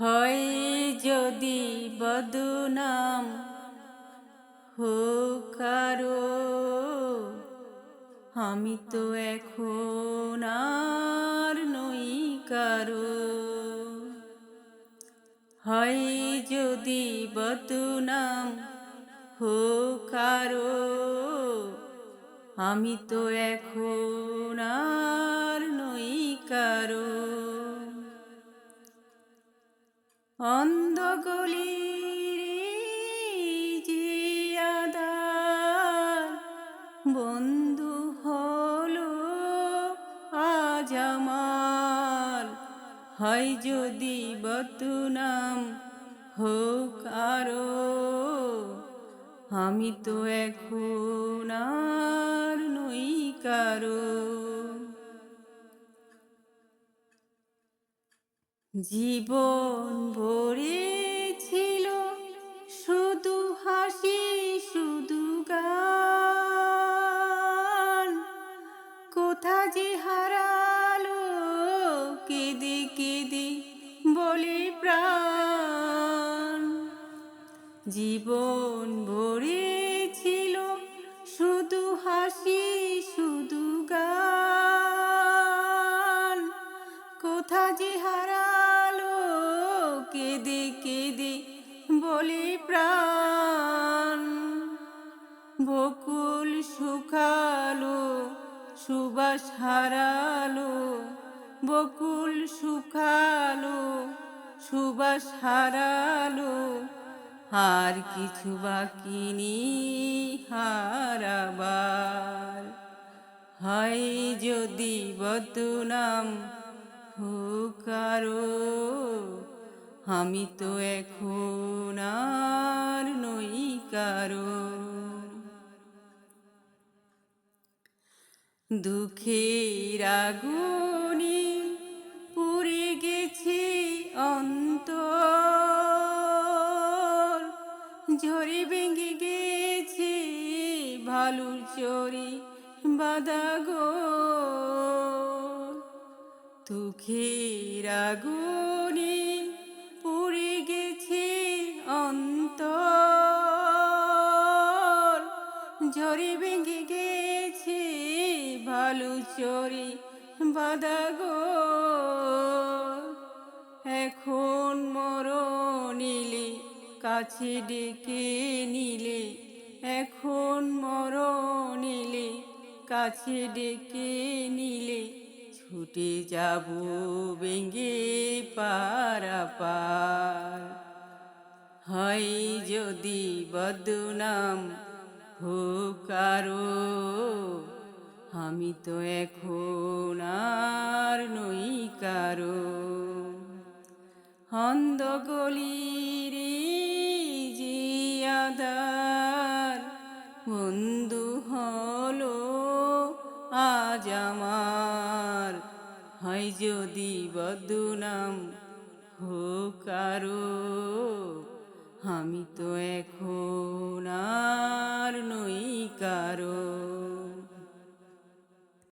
হয় যদি বদনাম হোক কারও, আমি তো এখন আর নই কারও। হয় যদি বদনাম হোক কারও, আমি তো এখন অন্ধগলির জিয়াদার বন্ধু হলো আজ আমার। হয় যদি বতুনাম হোক আরও, আমি তো এখন আর নই কারও। জীবন ভরেছিল শুধু হাসি, শুধু গান। কোথা যে হারালো, কেঁদে কেঁদে বলে প্রাণ। জীবন ভরেছিল শুধু হাসি, শুধু গান। কোথা যে হারালো কেঁদে কেঁদে বলি প্রাণ? বকুল শুকালো, সুবাস হারালো, বকুল শুকালো, সুবাস হারালো, আর কিছু বাকি হারাবার। হয় যদি বদনাম হুকারো আমি তো এখন আর নই কারও। দুঃখের আগুনে পুড়ে গেছে অন্তর। ঝরে ভেঙে গেছে ভালুর চরি বাদাগো দুঃখের আগুনে ঝরে ভেঙে গেছে, ভালো চরি বাদাগো এখন মর নিলে কাছে ডেকে নিলে, এখন মর নিলে কাছে ডেকে নিলে, ছুটে যাব বেঙ্গে পারাপার। হয় যদি বদনাম কারও, আমি তো এখন আর নই কারও। হন্দ গলির জিয়াদার বন্ধু হলো আজ আমার। হয় যদি বদনাম হোক কারও, আমি তো এখন আর